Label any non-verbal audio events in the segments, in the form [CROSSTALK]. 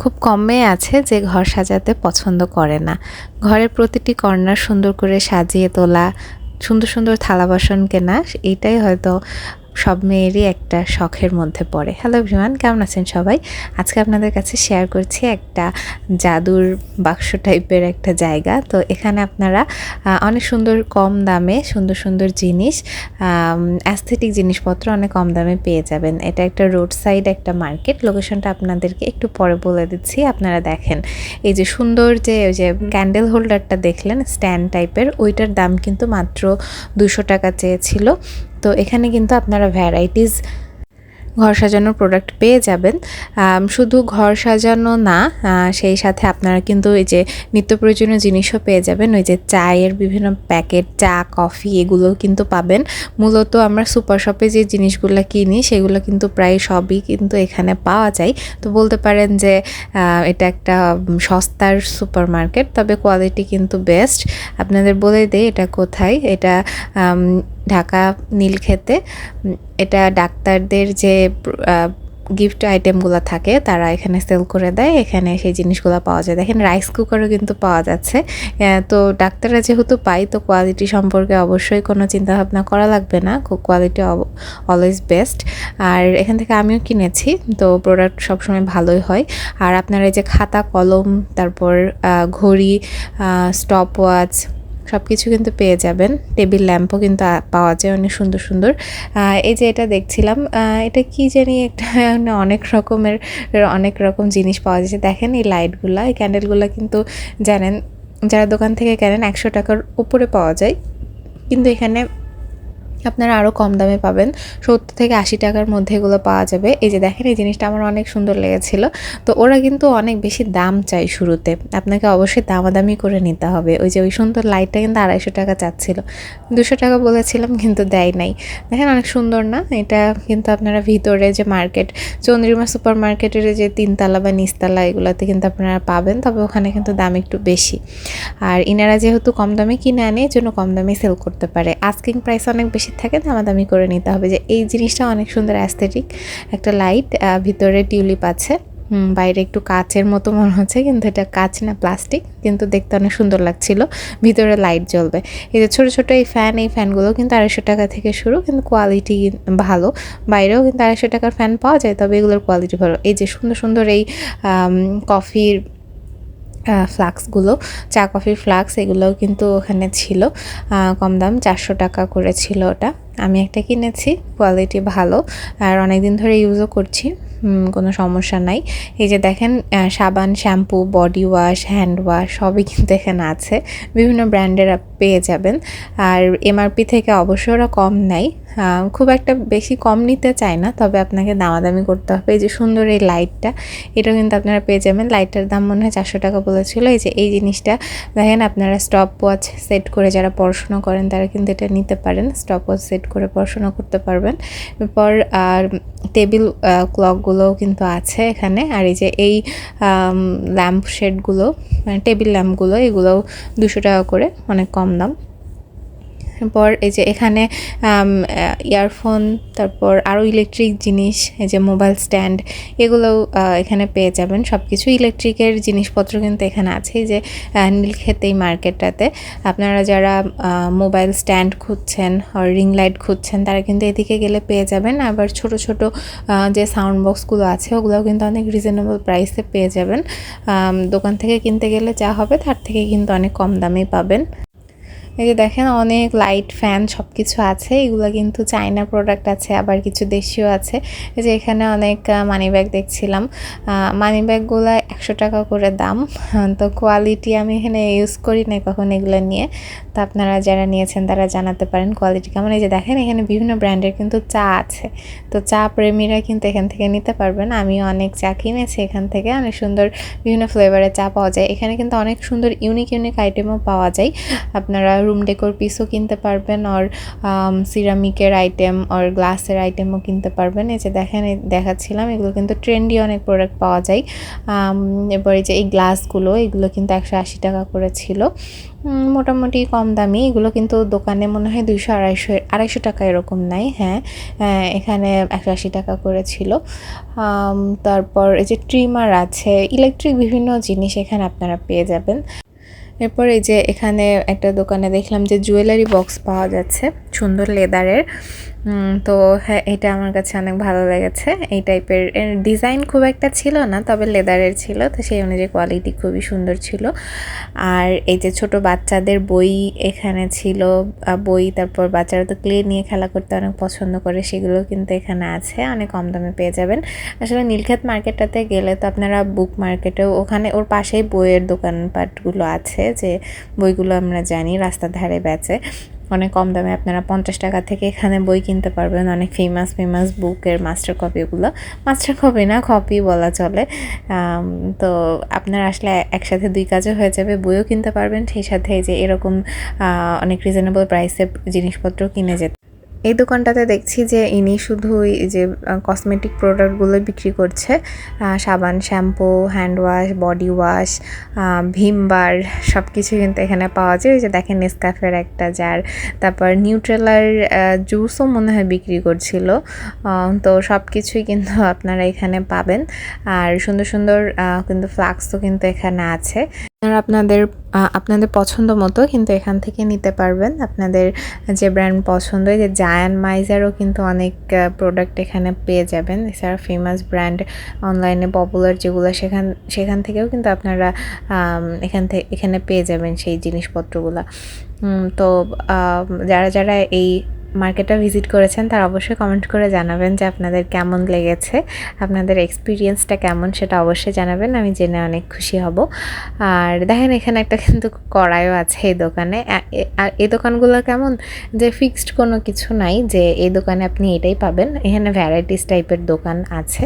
খুব কমে আছে যে ঘর সাজাতে পছন্দ করে না। ঘরের প্রতিটি কর্নার সুন্দর করে সাজিয়ে তোলা, সুন্দর সুন্দর থালা বাসন কেনা এইটাই হয়তো সব মেয়েরই একটা শখের মধ্যে পড়ে। হ্যালো ভিমান কেমন আছেন সবাই? আজকে আপনাদের কাছে শেয়ার করছি একটা জাদুর বাক্স টাইপের একটা জায়গা। তো এখানে আপনারা অনেক সুন্দর কম দামে সুন্দর সুন্দর জিনিস অ্যাস্থেটিক জিনিসপত্র অনেক কম দামে পেয়ে যাবেন। এটা একটা রোড সাইড একটা মার্কেট লোকেশনটা আপনাদেরকে একটু পরে বলে দিচ্ছি, আপনারা দেখেন। এই যে সুন্দর যে, ওই যে ক্যান্ডেল হোল্ডারটা দেখলেন স্ট্যান্ড টাইপের ওইটার দাম কিন্তু মাত্র দুশো টাকা চেয়েছিল। তো এখানে কিন্তু আপনারা ভ্যারাইটিস ঘর সাজানোর প্রোডাক্ট পেয়ে যাবেন। শুধু ঘর সাজানো না সেই সাথে আপনারা কিন্তু এই যে নিত্য প্রয়োজনীয় জিনিসও পেয়ে যাবেন। ওই যে চায়ের বিভিন্ন প্যাকেট, চা, কফি এগুলো কিন্তু পাবেন। মূলত আমরা সুপার শপে যে জিনিসগুলো কিনি, সেগুলো কিন্তু প্রায় সবই কিন্তু এখানে পাওয়া যায়। তো বলতে পারেন যে এটা একটা সস্তার সুপার মার্কেট তবে কোয়ালিটি কিন্তু বেস্ট আপনাদের বলে দেয় এটা কোথায়? এটা ঢাকা নীলক্ষেতে এটা ডাক্তারদের যে গিফট আইটেমগুলো থাকে, তারা এখানে সেল করে দেয়। এখানে সেই জিনিসগুলো পাওয়া যায়। দেখেন, রাইস কুকারও কিন্তু পাওয়া যাচ্ছে। তো ডাক্তাররা যেহেতু পাই তো কোয়ালিটি সম্পর্কে অবশ্যই কোনো চিন্তাভাবনা করা লাগবে না। Quality always best. আর এখান থেকে আমিও কিনেছি, তো প্রোডাক্ট সবসময় ভালোই হয়। আর আপনারা এই যে খাতা, কলম, তারপর ঘড়ি স্টপ ওয়াচ সব কিছু কিন্তু পেয়ে যাবেন। টেবিল ল্যাম্পও কিন্তু পাওয়া যায় অনেক সুন্দর সুন্দর। এই যে এটা দেখছিলাম এটা কি জানি একটা অনেক রকমের, অনেক রকম জিনিস পাওয়া যাচ্ছে। দেখেন এই লাইটগুলা, এই ক্যান্ডেলগুলো কিন্তু জানেন, যারা দোকান থেকে কেনেন একশো টাকার উপরে পাওয়া যায়। কিন্তু এখানে আপনারা আরও কম দামে পাবেন। সত্তর থেকে আশি টাকার মধ্যে এগুলো পাওয়া যাবে। এই যে দেখেন, এই জিনিসটা আমার অনেক সুন্দর লেগেছিল। তো ওরা কিন্তু অনেক বেশি দাম চাই শুরুতে। আপনাকে অবশ্যই দামাদামি করে নিতে হবে। ওই যে ওই সুন্দর লাইটটা কিন্তু আড়াইশো টাকা চাচ্ছিল। দুশো টাকা বলেছিলাম, কিন্তু দেয় নাই। দেখেন, অনেক সুন্দর না? এটা কিন্তু আপনারা ভিতরে যে মার্কেট চন্দ্রিমা সুপার মার্কেটের যে তিনতলা বা নিচতলা, এগুলোতে কিন্তু আপনারা পাবেন। তবে ওখানে কিন্তু দাম একটু বেশি। আর ইনারা যেহেতু কম দামে কিনে আনে এই জন্য কম দামে সেল করতে পারে। আস্কিং প্রাইস অনেক বেশি বেশি থাকে, দামাদামি করে নিতে হবে যে এই জিনিসটা অনেক সুন্দর অ্যাস্থেটিক একটা লাইট ভিতরে টিউলিপ আছে। বাইরে একটু কাচের মতো মনে হচ্ছে, কিন্তু এটা কাচ না প্লাস্টিক কিন্তু দেখতে অনেক সুন্দর লাগছিল। ভিতরে লাইট জ্বলবে। এই যে ছোটো ছোটো এই ফ্যান এই ফ্যানগুলো কিন্তু আড়াইশো টাকা থেকে শুরু, কিন্তু কোয়ালিটি ভালো। বাইরেও কিন্তু আড়াইশো টাকার ফ্যান পাওয়া যায়, তবে এগুলোর কোয়ালিটি ভালো। এই যে সুন্দর সুন্দর এই কফির ফ্লাক্সগুলো, চা কফির ফ্লাক্স এগুলোও কিন্তু ওখানে ছিল। কম দাম চারশো টাকা করে ছিল ওটা। আমি একটা কিনেছি, কোয়ালিটি ভালো, আর অনেক দিন ধরে ইউজও করছি কোনো সমস্যা নাই। এই যে দেখেন সাবান shampoo body wash hand wash সবই কিন্তু এখানে আছে। বিভিন্ন ব্র্যান্ডের পেয়ে যাবেন। আর এমআরপি থেকে অবশ্যই ওরা কম নেয়। খুব একটা বেশি কম নিতে চায় না, তবে আপনাকে দামাদামি করতে হবে। এই যে সুন্দর এই লাইটটা এটা কিন্তু আপনারা পেয়ে যাবেন। লাইটটার দাম মনে হয় চারশো টাকা বলেছিল। এই যে এই জিনিসটা, দেখেন আপনারা স্টপ ওয়াচ সেট করে যারা পড়াশোনা করেন, তারা কিন্তু এটা নিতে পারেন। স্টপ ওয়াচ সেট করে পড়াশোনা করতে পারবেন। এরপর, আর টেবিল ক্লকগুলোও কিন্তু আছে এখানে। আর এই যে এই ল্যাম্প শেডগুলো মানে টেবিল ল্যাম্পগুলো এগুলোও দুশো টাকা করে, অনেক কম দাম। পর এই যে এখানে ইয়ারফোন তারপর আরও ইলেকট্রিক জিনিস, এই যে মোবাইল স্ট্যান্ড এগুলোও এখানে পেয়ে যাবেন। সব কিছু ইলেকট্রিকের জিনিসপত্র কিন্তু এখানে আছে। যে নীলক্ষেত এই মার্কেটটাতে। আপনারা যারা মোবাইল স্ট্যান্ড খুঁজছেন আর রিং লাইট খুঁজছেন, তারা কিন্তু এদিকে গেলে পেয়ে যাবেন। আবার ছোট ছোট যে সাউন্ড বক্সগুলো আছে, ওগুলোও কিন্তু অনেক রিজনেবল প্রাইসে পেয়ে যাবেন। দোকান থেকে কিনতে গেলে যা হবে, তার থেকে কিন্তু অনেক কম দামেই পাবেন। এই যে দেখেন অনেক লাইট ফ্যান সব কিছু আছে, এগুলো কিন্তু চায়না প্রোডাক্ট আছে, আবার কিছু দেশীয় আছে। এই যে এখানে অনেক মানি ব্যাগ দেখছিলাম। মানি ব্যাগগুলো একশো টাকা করে দাম। [LAUGHS] তো কোয়ালিটি আমি এখানে ইউজ করি না কখন এগুলো নিয়ে। তো আপনারা যারা নিয়েছেন তারা জানাতে পারেন কোয়ালিটি কেমন। এই যে দেখেন এখানে বিভিন্ন ব্র্যান্ডের কিন্তু চা আছে। তো চা প্রেমীরা কিন্তু এখান থেকে নিতে পারবেন। আমি অনেক চা কিনেছি এখান থেকে। অনেক সুন্দর বিভিন্ন ফ্লেভারের চা পাওয়া যায়। এখানে কিন্তু অনেক সুন্দর ইউনিক ইউনিক আইটেমও পাওয়া যায়। আপনারা রুম ডেকোর পিসও কিনতে পারবেন আর সিরামিকের আইটেম আর গ্লাসের আইটেমও কিনতে পারবেন। এই যে দেখেন দেখাচ্ছিলাম, এগুলো কিন্তু ট্রেন্ডি অনেক প্রোডাক্ট পাওয়া যায়। এরপর এই যে এই গ্লাসগুলো এগুলো কিন্তু একশো আশি টাকা করে ছিল। মোটামুটি কম দামি। এগুলো কিন্তু দোকানে মনে হয় দুইশো আড়াইশো আড়াইশো টাকা এরকম নাই হ্যাঁ। এখানে একশো আশি টাকা করেছিল তারপর এই যে ট্রিমার আছে ইলেকট্রিক বিভিন্ন জিনিস এখানে আপনারা পেয়ে যাবেন। এরপর এই যে এখানে একটা দোকানে দেখলাম যে জুয়েলারি বক্স পাওয়া যাচ্ছে সুন্দর লেদারের তো হ্যাঁ এটা আমার কাছে অনেক ভালো লেগেছে। এই টাইপের ডিজাইন খুব একটা ছিল না, তবে লেদারের ছিল, তো সেই অনুযায়ী কোয়ালিটি খুবই সুন্দর ছিল। আর এই যে ছোট বাচ্চাদের বই এখানে ছিল বই, তারপর বাচ্চারা তো ক্লে নিয়ে খেলা করতে অনেক পছন্দ করে সেগুলো কিন্তু এখানে আছে, অনেক কম দামে পেয়ে যাবেন। আসলে নীলক্ষেত মার্কেটটাতে গেলে তো আপনারা বুক মার্কেটেও ওখানে ওর পাশেই বইয়ের দোকানপাটগুলো আছে, যে বইগুলো আমরা জানি, রাস্তার ধারে বেচে। অনেক কম দামে আপনারা পঞ্চাশ টাকা থেকে এখানে বই কিনতে পারবেন। অনেক ফেমাস ফেমাস বুকের মাস্টার কপিগুলো মাস্টার কপি না কপি বলা চলে। তো আপনার আসলে একসাথে দুই কাজও হয়ে যাবে, বইও কিনতে পারবেন। সেই সাথে যে এরকম অনেক রিজনেবল প্রাইসে জিনিসপত্র কিনে যেতে এই দোকানটাতে দেখছি যে ইনি শুধুই যে কসমেটিক প্রোডাক্টগুলো বিক্রি করছে। সাবান shampoo hand wash body wash Vim bar সব কিছু কিন্তু এখানে পাওয়া যায়। ওই যে দেখেন নেসকাফের একটা জার তারপর নিউট্রেলার জুসও মনে হয় বিক্রি করছিল। তো সব কিছুই কিন্তু আপনারা এখানে পাবেন। আর সুন্দর সুন্দর কিন্তু ফ্লাক্সও কিন্তু এখানে আছে। আপনারা আপনাদের আপনাদের পছন্দ মতো কিন্তু এখান থেকে নিতে পারবেন। আপনাদের যে ব্র্যান্ড পছন্দ যে জায়ান মাইজারও কিন্তু অনেক প্রোডাক্ট এখানে পেয়ে যাবেন। এছাড়া ফেমাস ব্র্যান্ড অনলাইনে পপুলার যেগুলো সেখান সেখান থেকেও কিন্তু আপনারা এখান থেকে এখানে পেয়ে যাবেন সেই জিনিসপত্রগুলো। তো যারা যারা এই মার্কেটটা ভিজিট করেছেন, তার অবশ্যই কমেন্ট করে জানাবেন যে আপনাদের কেমন লেগেছে, আপনাদের এক্সপিরিয়েন্সটা কেমন সেটা অবশ্যই জানাবেন, আমি জেনে অনেক খুশি হব। আর দেখেন এখানে একটা কিন্তু কড়াইও আছে এই দোকানে আর এই দোকানগুলো কেমন যে ফিক্সড কোনো কিছু নাই যে এই দোকানে আপনি এটাই পাবেন, এখানে ভ্যারাইটিস টাইপের দোকান আছে।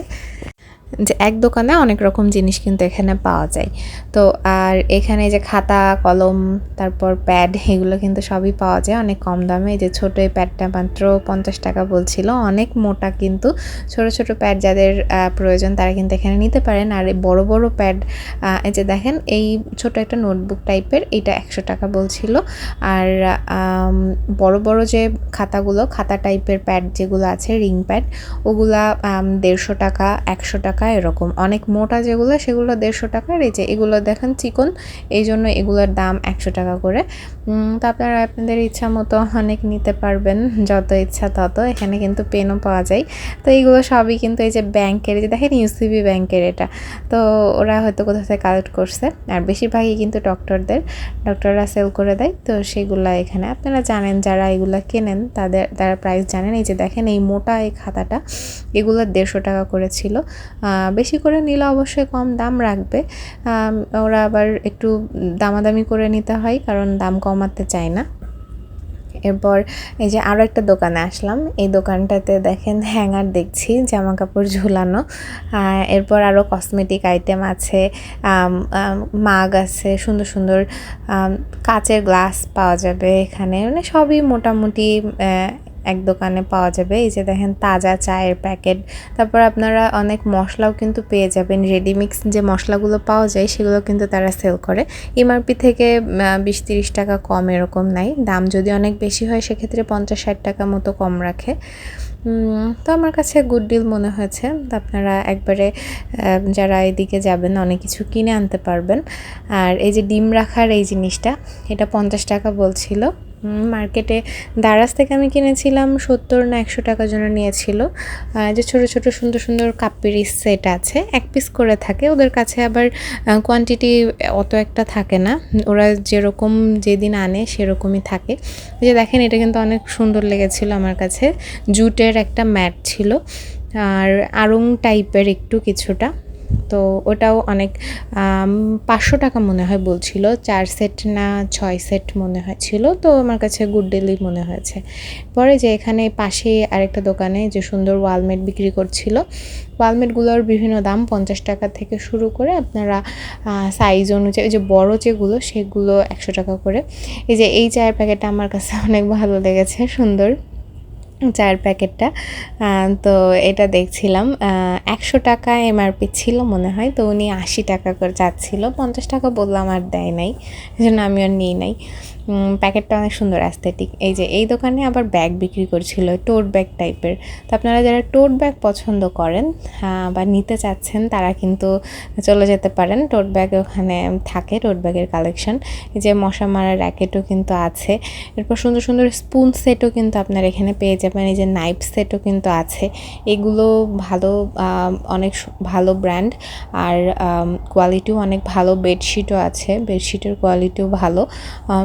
যে এক দোকানে অনেক রকম জিনিস কিন্তু এখানে পাওয়া যায়। তো আর এখানে যে খাতা, কলম, তারপর প্যাড এগুলো কিন্তু সবই পাওয়া যায় অনেক কম দামে। এই যে ছোটো এই প্যাডটা মাত্র পঞ্চাশ টাকা বলছিল। অনেক মোটা কিন্তু। ছোট ছোট প্যাড যাদের প্রয়োজন তারা কিন্তু এখানে নিতে পারেন। আর এই বড় বড় প্যাড এই যে দেখেন, এই ছোট একটা নোটবুক টাইপের এটা একশো টাকা বলছিল। আর বড় বড় যে খাতাগুলো, খাতা টাইপের প্যাড যেগুলো আছে রিং প্যাড ওগুলা দেড়শো টাকা, একশো টাকা টাকা, এরকম অনেক মোটা যেগুলো, সেগুলো দেড়শো টাকার। এই যে এগুলো দেখেন চিকন, এই জন্য এগুলোর দাম একশো টাকা করে। তো আপনারা আপনাদের ইচ্ছা মতো অনেক নিতে পারবেন, যত ইচ্ছা তত। এখানে কিন্তু পেনও পাওয়া যায়। তো এইগুলো সবই কিন্তু এই যে ব্যাংকের যে দেখেন ইউসিবি ব্যাংকের এটা। তো ওরা হয়তো কোথা থেকে কালেক্ট করছে। আর বেশিরভাগই কিন্তু ডক্টরদের ডক্টররা সেল করে দেয়। তো সেগুলো এখানে আপনারা জানেন, যারা এগুলো কেনেন, তাদের, তারা প্রাইস জানেন। এই যে দেখেন এই মোটা এই খাতাটা, এগুলো দেড়শো টাকা করে ছিল। বেশি করে নিলে অবশ্যই কম দাম রাখবে। ওরা আবার একটু দামাদামি করে নিতে হয়, কারণ দাম কমাতে চায় না। এরপর এই যে আরও একটা দোকানে আসলাম। এই দোকানটাতে দেখেন হ্যাঙ্গার দেখছি জামা কাপড় ঝুলানো এরপর আরও কসমেটিক আইটেম আছে মাগ আছে, সুন্দর সুন্দর কাচের গ্লাস পাওয়া যাবে এখানে। মানে সবই মোটামুটি এক দোকানে পাওয়া যাবে। এই যে দেখেন তাজা চায়ের প্যাকেট। তারপর আপনারা অনেক মশলাও কিন্তু পেয়ে যাবেন। রেডিমিক্স যে মশলাগুলো পাওয়া যায়, সেগুলো কিন্তু তারা সেল করে। এমআরপি থেকে বিশ তিরিশ টাকা কম এরকম নাই। দাম যদি অনেক বেশি হয়, সেক্ষেত্রে পঞ্চাশ ষাট টাকা মতো কম রাখে। তো আমার কাছে গুড ডিল মনে হয়েছে। আপনারা একবারে যারা এদিকে যাবেন, অনেক কিছু কিনে আনতে পারবেন। আর এই যে ডিম রাখার এই জিনিসটা, এটা পঞ্চাশ টাকা বলছিল। মার্কেটে দারাজ থেকে আমি কিনেছিলাম সত্তর না একশো টাকার জন্য নিয়েছিল। যে ছোট ছোট সুন্দর সুন্দর কাপের সেট আছে, এক পিস করে থাকে। ওদের কাছে আবার কোয়ান্টিটি অত একটা থাকে না। ওরা যেরকম যেদিন আনে সেরকমই থাকে। যে দেখেন, এটা কিন্তু অনেক সুন্দর লেগেছিল আমার কাছে। জুটের একটা ম্যাট ছিল। আর আড়ং টাইপের একটু কিছুটা। তো ওটাও অনেক পাঁচশো টাকা মনে হয় বলছিল, চার সেট না ছয় সেট মনে হয় ছিল তো আমার কাছে গুড ডেলি মনে হয়েছে। পরে যে এখানে পাশে আরেকটা দোকানে যে সুন্দর ওয়ালমেট বিক্রি করছিল, ওয়ালমেটগুলোর বিভিন্ন দাম পঞ্চাশ টাকা থেকে শুরু করে আপনারা সাইজ অনুযায়ী যে বড় যেগুলো সেগুলো একশো টাকা করে। এই যে এই চায়ের প্যাকেটটা আমার কাছে অনেক ভালো লেগেছে, সুন্দর। চায়ের প্যাকেটটা। তো এটা দেখছিলাম একশো টাকা এমআরপি ছিল মনে হয়, তো উনি আশি টাকা করে যাচ্ছিল পঞ্চাশ টাকা বললাম আর দেয় নাই জন্য আমি আর নিই নাই। প্যাকেটটা অনেক সুন্দর অ্যাস্থেটিক এই যে, এই দোকানে আবার ব্যাগ বিক্রি করছিল টোট ব্যাগ টাইপের তো আপনারা যারা টোট ব্যাগ পছন্দ করেন বা নিতে চাচ্ছেন, তারা কিন্তু চলে যেতে পারেন। টোট ব্যাগ ওখানে থাকে টোট ব্যাগের কালেকশন এই যে, মশা মারার র্যাকেটও কিন্তু আছে। এরপর সুন্দর সুন্দর স্পুন সেটও কিন্তু আপনারা এখানে পেয়ে যাবেন। এই যে নাইফ সেটও কিন্তু আছে। এগুলো ভালো অনেক ভালো ব্র্যান্ড আর কোয়ালিটিও অনেক ভালো বেডশিটও আছে। বেডশিটের কোয়ালিটিও ভালো।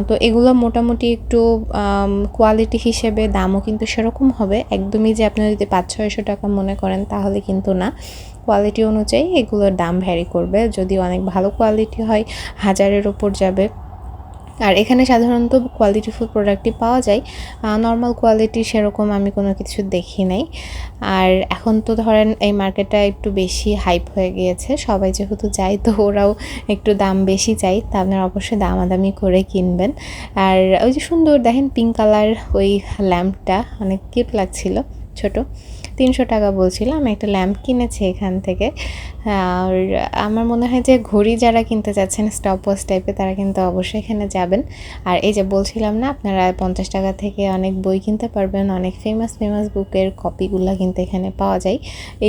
তো এগুলো মোটামুটি একটু কোয়ালিটি হিসেবে দামও কিন্তু সেরকম হবে। একদমই যে আপনারা যদি পাঁচ ছয়শো টাকা মনে করেন, তাহলে কিন্তু না। কোয়ালিটি অনুযায়ী এগুলোর দাম ভ্যারি করবে। যদি অনেক ভালো কোয়ালিটি হয়, হাজারের ওপর যাবে। আর এখানে সাধারণত কোয়ালিটিফুল প্রোডাক্টই পাওয়া যায়। নর্মাল কোয়ালিটি সেরকম আমি কোনো কিছু দেখি নাই। আর এখন তো ধরেন এই মার্কেটটা একটু বেশি হাইপ হয়ে গিয়েছে। সবাই যেহেতু যায়, তো ওরাও একটু দাম বেশি চাই তা আপনারা অবশ্যই দামাদামি করে কিনবেন। আর ওই যে সুন্দর দেখেন পিঙ্ক কালার ওই ল্যাম্পটা অনেক কিউট লাগছিল ছোট। তিনশো টাকা বলছিলাম, একটা ল্যাম্প কিনেছি এখান থেকে। আর আমার মনে হয় যে ঘড়ি যারা কিনতে চাচ্ছেন স্টপ ওয়াচ টাইপে তারা কিন্তু অবশ্যই এখানে যাবেন। আর এই যে বলছিলাম না, আপনারা পঞ্চাশ টাকা থেকে অনেক বই কিনতে পারবেন, অনেক ফেমাস ফেমাস বুকের কপিগুলো কিন্তু এখানে পাওয়া যায়। এই